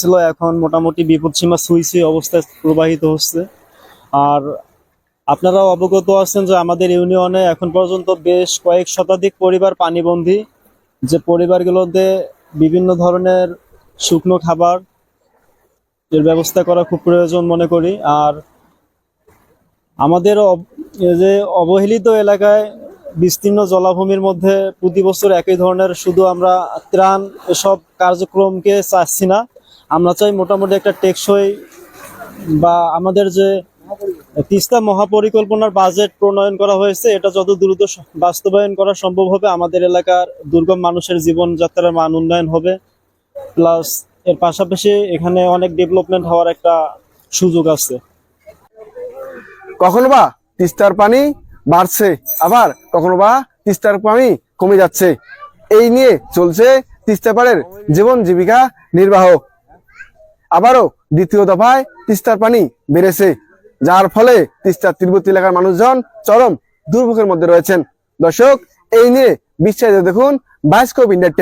ছিল এখন মোটামুটি বিপদসীমা সুই সুই অবস্থায় প্রবাহিত হচ্ছে। আর আপনারাও অবগত আছেন যে আমাদের ইউনিয়নে এখন পর্যন্ত বেশ কয়েক শতাধিক পরিবার পানিবন্দী, যে পরিবারগুলোতে বিভিন্ন ধরনের শুকনো খাবার এর ব্যবস্থা করা খুব প্রয়োজন মনে করি। আর আমাদের যে অবহেলিত এলাকায় বিস্তীর্ণ জলাভূমির মধ্যে প্রতি বছর একই ধরনের শুধু আমরা ত্রাণ এসব কার্যক্রমকে চাচ্ছি না আমরা চাই মোটামুটি একটা টেকসই বা আমাদের যে তিস্তা মহাপরিকল্পনার বাজেট প্রণয়ন করা হয়েছে, এটা যত দ্রুত বাস্তবায়ন করা সম্ভব হবে, আমাদের এলাকার দুর্গম মানুষের জীবনযাত্রার মান উন্নয়ন হবে। প্লাস এর পাশাপাশি এখানে অনেক ডেভেলপমেন্ট হওয়ার একটা সুযোগ আছে। কখনো বা তিস্তার পানি বাড়ছে, আবার কখনো বা তিস্তার পানি কমে যাচ্ছে। এই নিয়ে চলছে তিস্তা পাড়ের জীবন জীবিকা নির্বাহ। আবারও দ্বিতীয় দফায় তিস্তার পানি বেড়েছে, যার ফলে তিস্তার তীরবর্তী এলাকার মানুষজন চরম দুর্ভোগের মধ্যে রয়েছেন। দর্শক, এই নিয়ে বিস্তারিত দেখুন বাইস্কোপ ইন্ডিয়া